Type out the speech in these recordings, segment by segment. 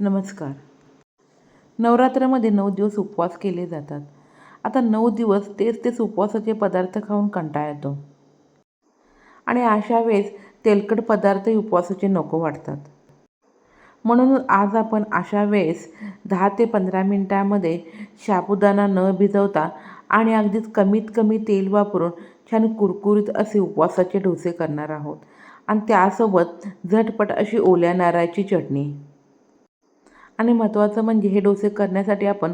नमस्कार. नवरात्रामध्ये नऊ दिवस उपवास केले जातात. आता नऊ दिवस तेच तेच उपवासाचे पदार्थ खाऊन कंटाळा येतो. आणि अशा वेळेस तेलकट पदार्थही उपवासाचे नको वाटतात. म्हणून आज आपण अशा वेळेस दहा ते पंधरा मिनटामध्ये साबुदाणा न भिजवता आणि अगदीच कमीत कमी तेल वापरून छान कुरकुरीत असे उपवासाचे डोसे करणार आहोत. आणि त्यासोबत झटपट अशी ओल्या नारळाची चटणी. आणि महत्त्वाचं म्हणजे हे डोसे करण्यासाठी आपण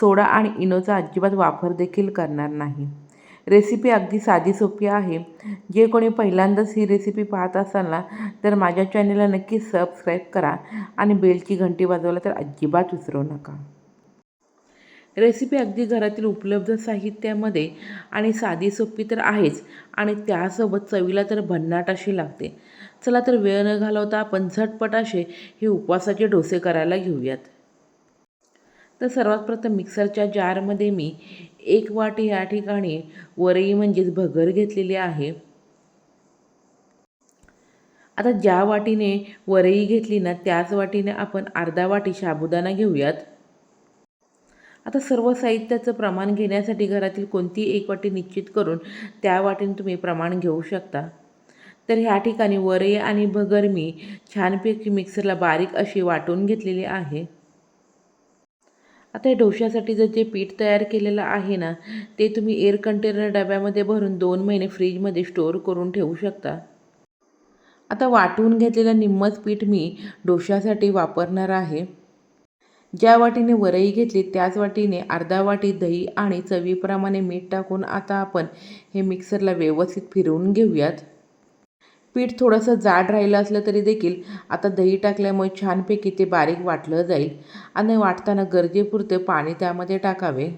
सोडा आणि इनोचा अजिबात वापर देखील करणार नाही. रेसिपी अगदी साधी सोपी आहे. जे कोणी पहिल्यांदाच ही रेसिपी पाहत असाल ना तर माझ्या चॅनलला नक्की सबस्क्राईब करा आणि बेलची घंटी वाजवला तर अजिबात विसरू नका. रेसिपी अगदी घरातील उपलब्ध साहित्यामध्ये आणि साधी सोपी तर आहेच आणि त्यासोबत चवीला तर भन्नाट अशी लागते. चला तर वेळ न घालवता आपण झटपट असे हे उपवासाचे डोसे करायला घेऊयात. तर सर्वात प्रथम मिक्सरच्या जारमध्ये मी एक वाटी या ठिकाणी वरई म्हणजेच भगर घेतलेली आहे. आता ज्या वाटीने वरई घेतली ना त्याच वाटीने आपण अर्धा वाटी साबुदाणा घेऊयात. आता सर्व साहित्याचं प्रमाण घेण्यासाठी घरातील कोणती एक वाटी निश्चित करून त्या वाटीने तुम्ही प्रमाण घेऊ शकता. तर ह्या ठिकाणी वरई आणि भगर मी छानपैकी मिक्सरला बारीक अशी वाटून घेतलेली आहे. आता हे डोश्यासाठी जर जे पीठ तयार केलेलं आहे ना ते तुम्ही एअर कंटेनर डब्यामध्ये भरून दोन महिने फ्रीजमध्ये स्टोअर करून ठेवू शकता. आता वाटून घेतलेलं निम्मच पीठ मी डोशासाठी वापरणार आहे. ज्या वाटीने वरई घेतली त्याच वाटीने अर्धा वाटी दही आणि चवीप्रमाणे मीठ टाकून आता आपण हे मिक्सरला व्यवस्थित फिरवून घेऊयात. पीठ थोडंसं जाड राहिलं असलं तरी देखील आता दही टाकल्यामुळे छानपैकी ते बारीक वाटलं जाईल. आणि वाटताना गरजेपुरते पाणी त्यामध्ये टाकावे.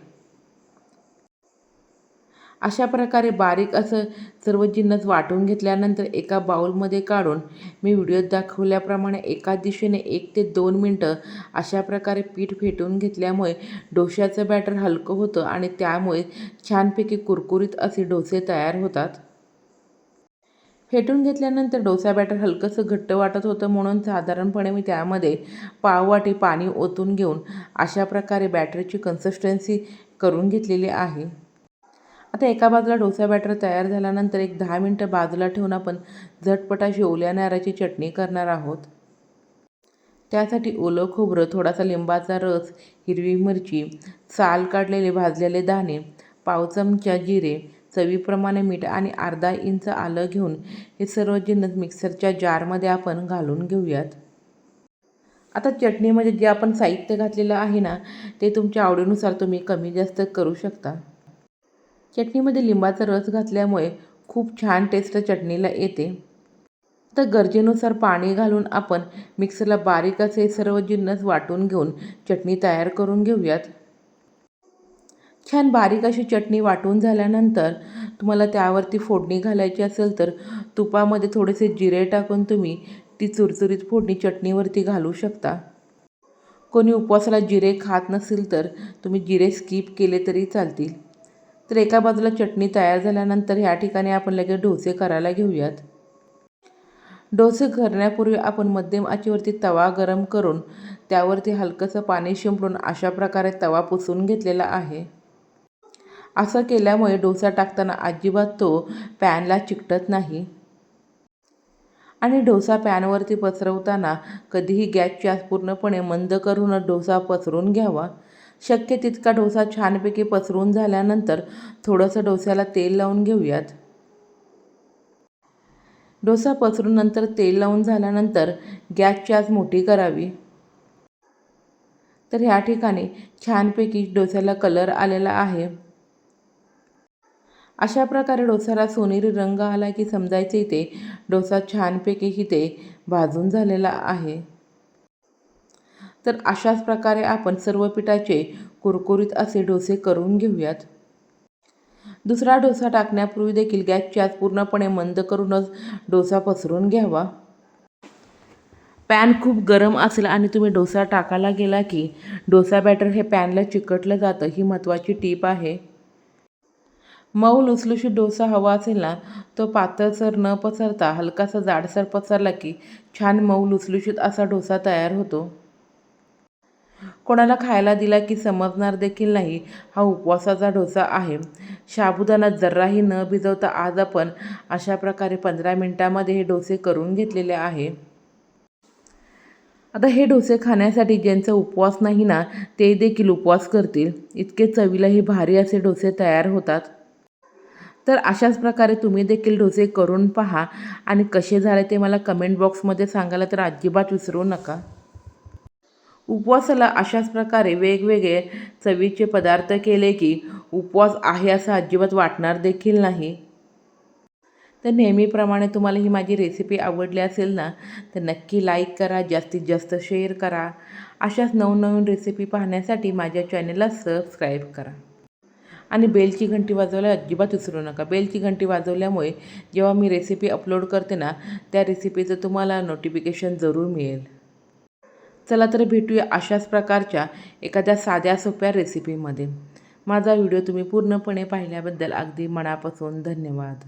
अशा प्रकारे बारीक असं सर्व जिन्नस वाटून घेतल्यानंतर एका बाउलमध्ये काढून मी व्हिडिओत दाखवल्याप्रमाणे एका दिशेने एक ते दोन मिनटं अशा प्रकारे पीठ फेटून घेतल्यामुळे डोश्याचं बॅटर हलकं होतं आणि त्यामुळे छानपैकी कुरकुरीत असे डोसे तयार होतात. फेटून घेतल्यानंतर डोसा बॅटर हलकंसं घट्ट वाटत होतं म्हणून साधारणपणे मी त्यामध्ये पाववाटी पाणी ओतून घेऊन अशा प्रकारे बॅटरची कन्सिस्टन्सी करून घेतलेली आहे. आता एका बाजूला डोसा बॅटर तयार झाल्यानंतर एक दहा मिनटं बाजूला ठेवून आपण झटपट अशी ओल्या नारळाची चटणी करणार आहोत. त्यासाठी ओलं खोबरं थोडासा लिंबाचा रस हिरवी मिरची साल काढलेले भाजलेले दाणे पाव चमचा जिरे चवीप्रमाणे मीठ आणि अर्धा इंच आलं घेऊन हे सर्व जिन्नस मिक्सरच्या जारमध्ये आपण घालून घेऊयात. आता चटणीमध्ये म्हणजे जे आपण साहित्य घातलेलं आहे ना ते तुमच्या आवडीनुसार तुम्ही कमी जास्त करू शकता. चटणीमध्ये लिंबाचा रस घातल्यामुळे खूप छान टेस्ट चटणीला येते. तर गरजेनुसार पाणी घालून आपण मिक्सरला बारीक असे सर्व जिन्नस वाटून घेऊन चटणी तयार करून घेऊयात. छान बारीक अशी चटणी वाटून झाल्यानंतर तुम्हाला त्यावरती फोडणी घालायची असेल तर तुपामध्ये थोडेसे जिरे टाकून तुम्ही ती चुरचुरीत फोडणी चटणीवरती घालू शकता. कोणी उपवासाला जिरे खात नसेल तर तुम्ही जिरे स्किप केले तरी चालतील. तर एका बाजूला चटणी तयार झाल्यानंतर ह्या ठिकाणी आपण लगेच डोसे करायला घेऊयात. डोसे करण्यापूर्वी आपण मध्यम आचेवरती तवा गरम करून त्यावरती हलकंसं पाणी शिंपडून अशा प्रकारे तवा पुसून घेतलेला आहे. असं केल्यामुळे डोसा टाकताना अजिबात तो पॅनला चिकटत नाही. आणि डोसा पॅनवरती पसरवताना कधीही गॅसची आस पूर्णपणे मंद करूनच डोसा पसरून घ्यावा. शक्य तितका डोसा छानपैकी पसरून झाल्यानंतर थोडंसं डोस्याला तेल लावून घेऊयात. डोसा पसरून नंतर तेल लावून झाल्यानंतर गॅसची आच मोठी करावी. तर ह्या ठिकाणी छानपैकी डोस्याला कलर आलेला आहे. अशा प्रकारे डोसाला सोनेरी रंग आला की समजायचे इथे डोसा छानपैकी इथे भाजून झालेला आहे. तर अशाच प्रकारे आपण सर्व पिठाचे कुरकुरीत असे डोसे करून घेऊयात. दुसरा डोसा टाकण्यापूर्वी देखील गॅसची आच पूर्णपणे मंद करूनच डोसा पसरून घ्यावा. पॅन खूप गरम असेल आणि तुम्ही डोसा टाकायला गेला की डोसा बॅटर हे पॅनला चिकटलं जातं ही महत्त्वाची टीप आहे. मऊ लुसलुशीत डोसा हवा असेल ना तो पातळसर न पसरता हलकासा जाडसर पसरला की छान मऊ लुसलुशीत असा डोसा तयार होतो. कोणाला खायला दिला की समजणार देखील नाही हा उपवासाचा डोसा आहे. साबुदाणा जराही न भिजवता आज आपण अशा प्रकारे पंधरा मिनटामध्ये हे डोसे करून घेतलेले आहे. आता हे डोसे खाण्यासाठी ज्यांचा उपवास नाही ना ते देखील उपवास करतील. इतके चवीला हे भारी असे डोसे तयार होतात. तर अशाच प्रकारे तुम्ही देखील डोसे करून पहा. आणि कसे झाले ते मला कमेंट बॉक्समध्ये सांगायला तर अजिबात विसरू नका. उपवासाला अशाच प्रकारे वेगवेगळे चवीचे पदार्थ केले की उपवास आहे असं अजिबात वाटणार देखील नाही. तर नेहमीप्रमाणे तुम्हाला ही माझी रेसिपी आवडली असेल ना तर नक्की लाईक करा जास्तीत जास्त शेअर करा. अशाच नवनवीन रेसिपी पाहण्यासाठी माझ्या चॅनलला सबस्क्राईब करा. आणि बेलची घंटी वाजवायला अजिबात विसरू नका. बेलची घंटी वाजवल्यामुळे जेव्हा मी रेसिपी अपलोड करते ना त्या रेसिपीचं तुम्हाला नोटिफिकेशन जरूर मिळेल. चला तर भेटूया अशाच प्रकारच्या एखाद्या साध्या सोप्या रेसिपीमध्ये माझा व्हिडिओ तुम्ही पूर्णपणे पाहिल्याबद्दल अगदी मनापासून धन्यवाद.